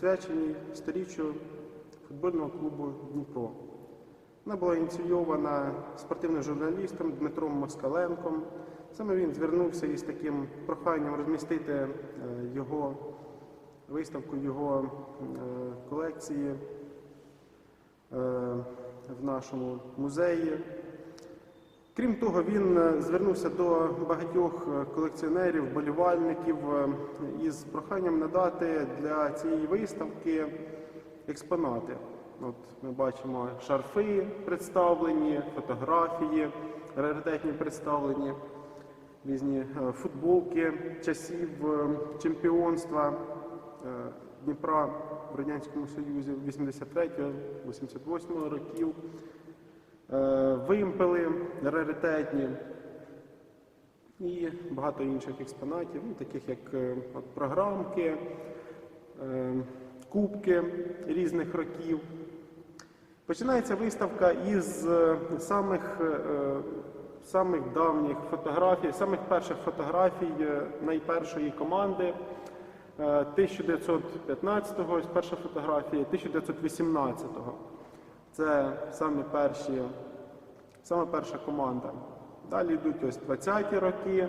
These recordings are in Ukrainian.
присвяченій сторіччю футбольного клубу Дніпро. Вона була ініційована спортивним журналістом Дмитром Москаленком. Саме він звернувся із таким проханням розмістити е, його виставку, його е, колекції е, в нашому музеї. Крім того, він е, звернувся до багатьох е, колекціонерів, болівальників е, із проханням надати для цієї виставки експонати. От ми бачимо шарфи представлені, фотографії, раритетні представлені, різні футболки часів чемпіонства Дніпра в Радянському Союзі 83-88 років. Е, Вимпели раритетні і багато інших експонатів, ну, таких як е, програмки, е, кубки різних років. Починається виставка із самих, самих давніх фотографій, самих перших фотографій найпершої команди. Е, 1915-го, ось перша фотографія, 1918-го. Це самі перші, саме перша команда. Далі йдуть ось 20-ті роки,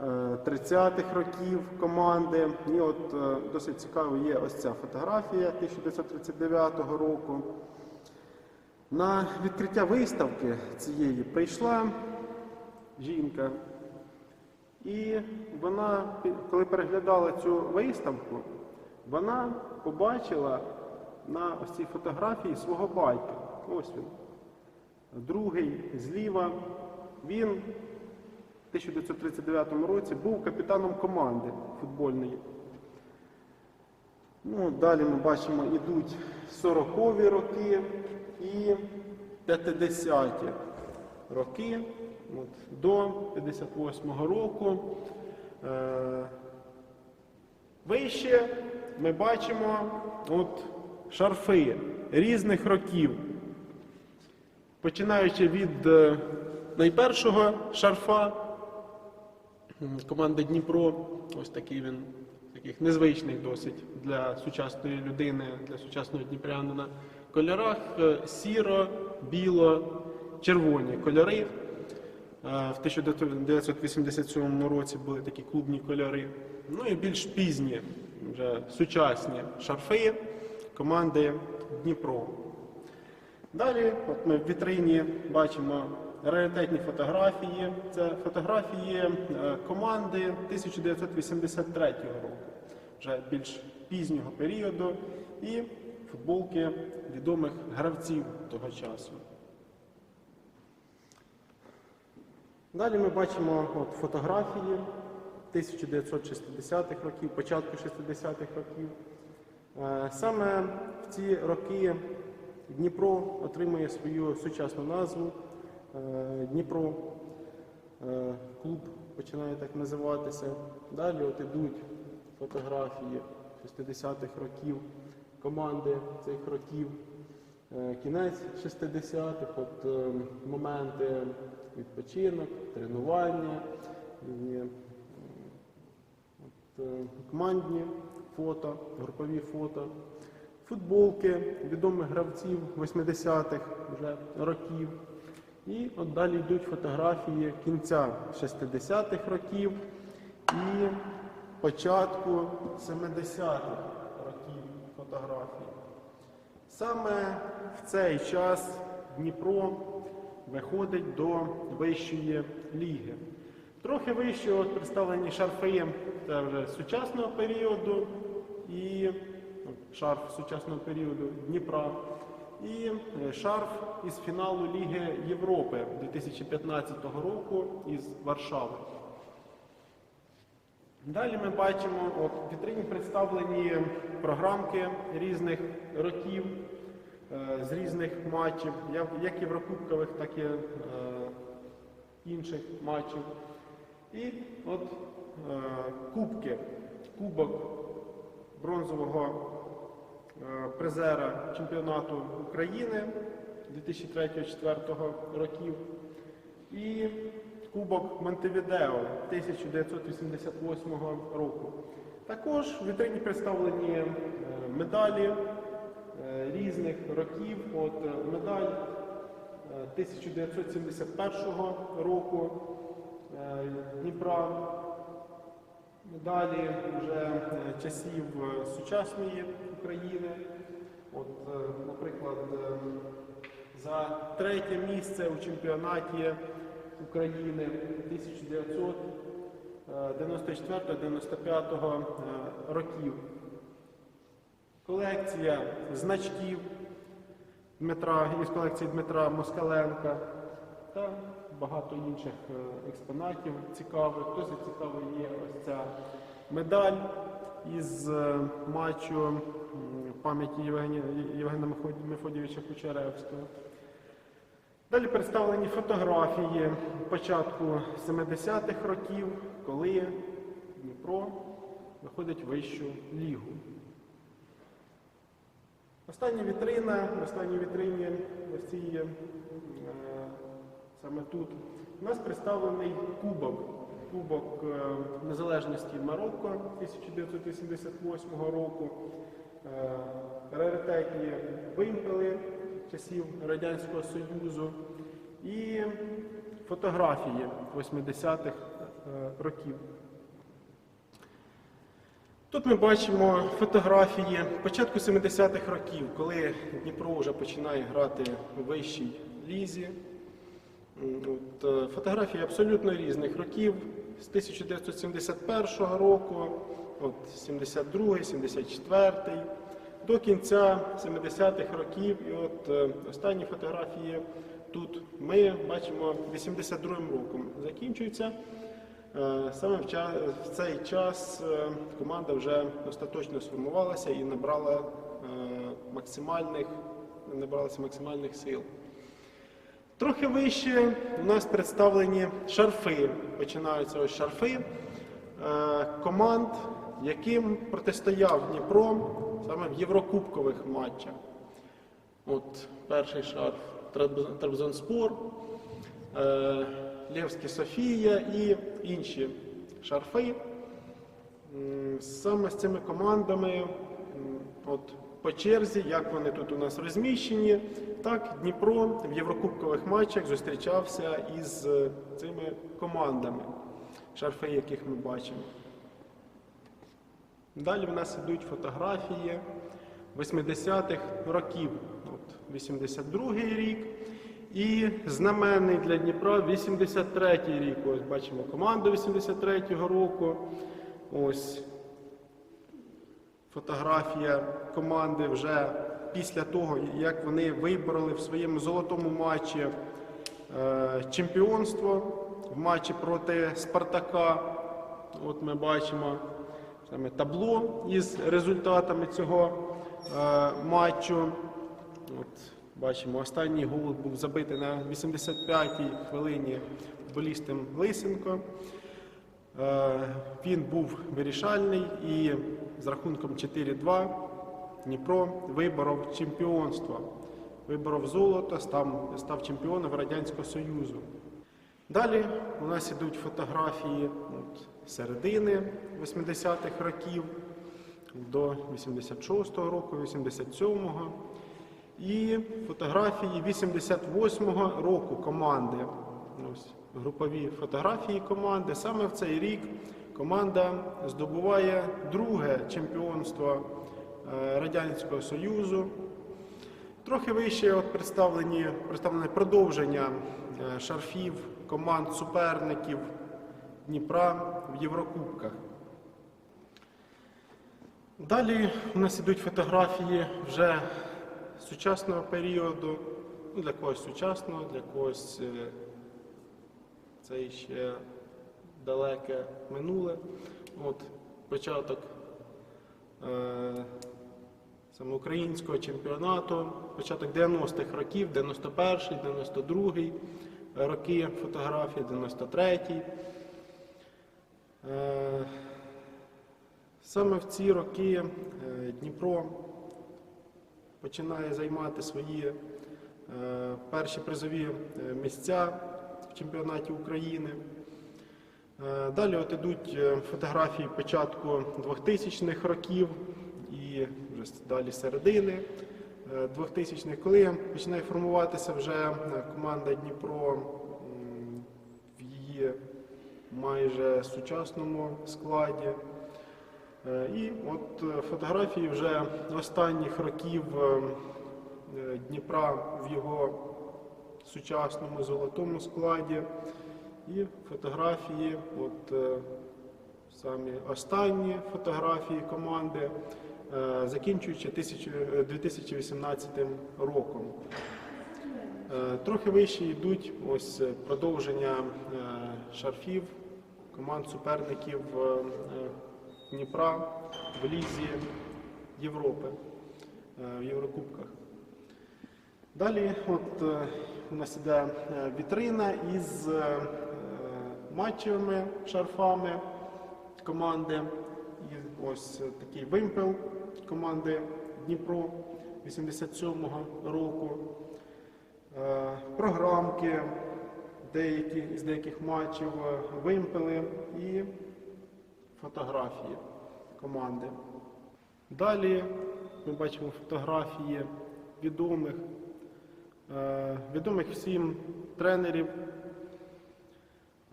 е, 30-х років команди. І от е, досить цікаво є ось ця фотографія 1939 року. На відкриття виставки цієї прийшла жінка, і вона, коли переглядала цю виставку, вона побачила на ось цій фотографії свого батька. Ось він. Другий зліва. Він в 1939 році був капітаном команди футбольної. Ну, далі ми бачимо, ідуть 40-ві роки і 50-ті роки. От, до 58-го року. Е, Вище ми бачимо от шарфи різних років. Починаючи від е, найпершого шарфа команди Дніпро, ось такий він, таких незвичний досить для сучасної людини, для сучасного дніпрянина. Кольорах е, сіро, біло, червоні кольори. Е, В 1987 році були такі клубні кольори. Ну і більш пізні, вже сучасні шарфи команди Дніпро. Далі, от ми в вітрині бачимо раритетні фотографії. Це фотографії е, команди 1983 року, вже більш пізнього періоду, і футболки відомих гравців того часу. Далі ми бачимо от, фотографії 1960-х років, початку 60-х років. Е, Саме в ці роки Дніпро отримує свою сучасну назву. Е, Дніпро е, клуб починає так називатися. Далі от ідуть фотографії 60-х років, команди цих років. Кінець 60-х, от моменти відпочинок, тренування, от, командні фото, групові фото, футболки відомих гравців 80-х вже років. І от далі йдуть фотографії кінця 60-х років і початку 70-х років фотографії. Саме в цей час Дніпро виходить до вищої ліги. Трохи вище от представлені шарфи це вже сучасного періоду і ну, шарф сучасного періоду Дніпра. І е, шарф із фіналу Ліги Європи 2015 року із Варшави. Далі ми бачимо, от в вітрині представлені програмки різних років, е, з різних матчів, як- єврокубкових, так і е, інших матчів. І от е, кубки, кубок бронзового е, призера чемпіонату України 2003-2004 років. І Кубок Монтевідео 1988 року. Також в вітрині представлені е, медалі е, різних років. От медаль е, 1971 року Дніпра, медалі вже е, часів е, сучасної України. От, е, наприклад, за третє місце у чемпіонаті України 1994-95 років. Колекція значків Дмитра із колекції Дмитра Москаленка та багато інших е, експонатів цікавих. Досить цікавою є ось ця медаль із е, матчу пам'яті Євгена Мефод- Мефодійовича Кучеревського. Далі представлені фотографії початку 70-х років, коли Дніпро виходить в вищу лігу. Остання вітрина, в останній вітрині, ось цій, саме тут, у нас представлений кубок. Кубок е, Незалежності Марокко 1988 року. Е, Раритетні вимпели часів Радянського Союзу і фотографії 80-х е, років. Тут ми бачимо фотографії початку 70-х років, коли Дніпро вже починає грати у вищій лізі. Е, фотографії абсолютно різних років з 1971 року, от 72, 74 до кінця 70-х років. І от е, останні фотографії тут ми бачимо 82-м роком закінчуються. Е, Саме в, цей час команда вже остаточно сформувалася і набрала максимальних, набралася максимальних сил. Трохи вище у нас представлені шарфи. Починаються ось шарфи е, команд, яким протистояв Дніпро саме в Єврокубкових матчах. От перший шарф Трабзонспор, е, Левська Софія і інші шарфи. Саме з цими командами, от по черзі, як вони тут у нас розміщені, так Дніпро в Єврокубкових матчах зустрічався із е, цими командами, шарфи, яких ми бачимо. Далі в нас йдуть фотографії 80-х років. От 82-й рік. І знаменний для Дніпра 83-й рік. Ось бачимо команду 83-го року. Ось фотографія команди вже після того, як вони вибороли в своєму золотому матчі е, чемпіонство в матчі проти Спартака. От ми бачимо саме табло із результатами цього е, матчу. От, бачимо, останній гол був забитий на 85-й хвилині футболістом Лисенко. Е, Він був вирішальний і з рахунком 4-2 Дніпро виборов чемпіонство. Виборов золото, став, став чемпіоном Радянського Союзу. Далі у нас ідуть фотографії от, середини 80-х років до 86-го року, 87-го. І фотографії 88-го року команди. Ось групові фотографії команди. Саме в цей рік команда здобуває друге чемпіонство е, Радянського Союзу. Трохи вище от представлені, представлене продовження е, шарфів команд суперників Дніпра в Єврокубках. Далі у нас ідуть фотографії вже сучасного періоду, ну, для когось сучасного, для когось е, це ще далеке минуле. От початок е, саме чемпіонату, початок 90-х років, 91-й, 92-й роки фотографії, 93-й. Е, Саме в ці роки е, Дніпро починає займати свої е, перші призові місця в чемпіонаті України. Е, Далі от ідуть е, фотографії початку 2000-х років і вже далі середини е, 2000-х, коли починає формуватися вже е, команда Дніпро в її майже сучасному складі. Е, І от е, фотографії вже останніх років е, е, Дніпра в його сучасному золотому складі. І фотографії, от е, самі останні фотографії команди, е, закінчуючи е, 2018 роком. Е, Трохи вище йдуть ось продовження шарфів команд суперників Дніпра в Лізі Європи в Єврокубках. Далі от, у нас іде вітрина із матчевими шарфами команди. І ось такий вимпел команди Дніпро 87-го року. Е, Програмки деякі, з деяких матчів, е, вимпели і фотографії команди. Далі ми бачимо фотографії відомих, е, відомих всім тренерів.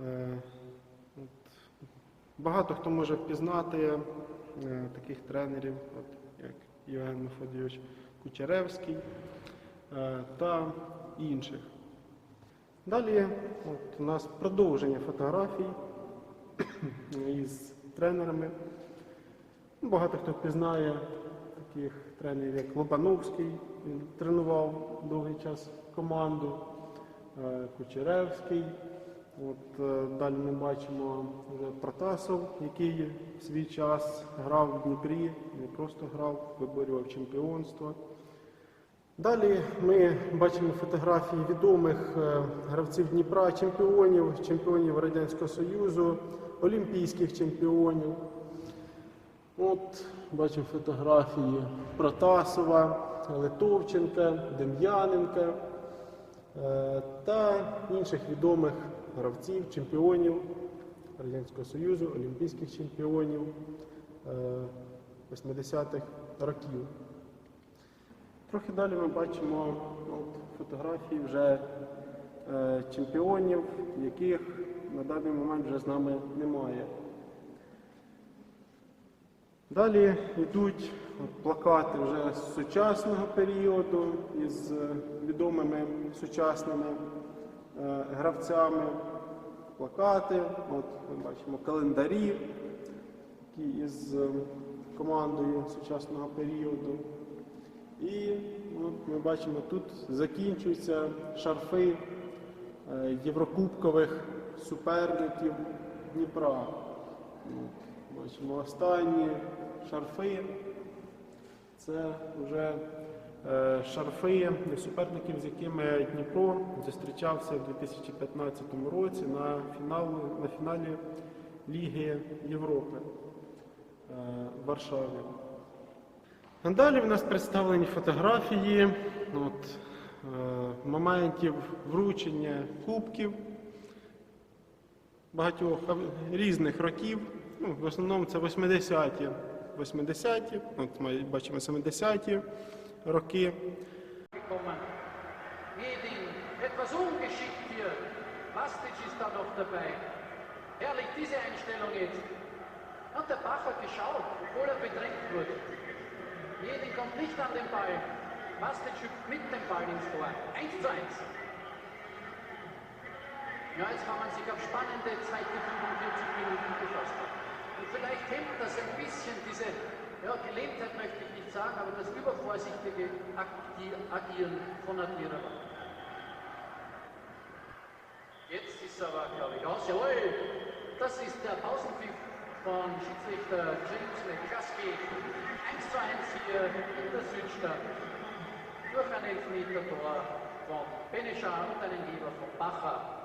Е, Багато хто може впізнати е, таких тренерів, от, як Євген Мефодійович Кучеревський е, та інших. Далі от, у нас продовження фотографій із тренерами. Багато хто впізнає таких тренерів, як Лобановський, він тренував довгий час команду, Кучеревський. От, е, далі ми бачимо вже Протасов, який в свій час грав в Дніпрі, не просто грав, виборював чемпіонство. Далі ми бачимо фотографії відомих е, гравців Дніпра, чемпіонів, чемпіонів Радянського Союзу, олімпійських чемпіонів. От бачимо фотографії Протасова, Литовченка, Дем'яненка е, та інших відомих гравців, чемпіонів Радянського Союзу, олімпійських чемпіонів е, 80-х років. Трохи далі ми бачимо от, фотографії вже е, чемпіонів, яких на даний момент вже з нами немає. Далі йдуть плакати вже з сучасного періоду із е, відомими сучасними е, гравцями. Плакати, от ми бачимо календарі, які із е, командою сучасного періоду. І от, ми бачимо, тут закінчуються шарфи е, єврокубкових суперників Дніпра. Бачимо останні шарфи. Це вже е, шарфи суперників, з якими Дніпро зустрічався в 2015 році на, фінал, на фіналі Ліги Європи е, в Варшаві. Далі в нас представлені фотографії от, е, моментів вручення кубків багатьох різних років. Ну, в основному це 80-ті, 80-ті, от ми бачимо 70-ті роки. gekommen. Edin, etwas ungeschickt hier. Bastic ist da noch dabei. Herrlich, diese Einstellung jetzt. Hat der Bacher geschaut, obwohl er bedrängt wurde. Edin kommt nicht an den Ball. Bastic hüpft mit dem Ball ins Tor. 1 zu 1. Ja, jetzt kann man sich auf spannende zweite 45 Minuten gefasst haben. Und vielleicht hemmt das ein bisschen diese, ja, Gelähmtheit möchte ich nicht sagen, aber das übervorsichtige Agi- Agieren von Admira. Jetzt ist aber, glaube ich, aus. Jawohl, das ist der Pausenpfiff von Schiedsrichter James McCluskey. 1 zu 1 hier in der Südstadt. Durch ein Elfmeter-Tor von Beneschar und einen Geber von Bacher.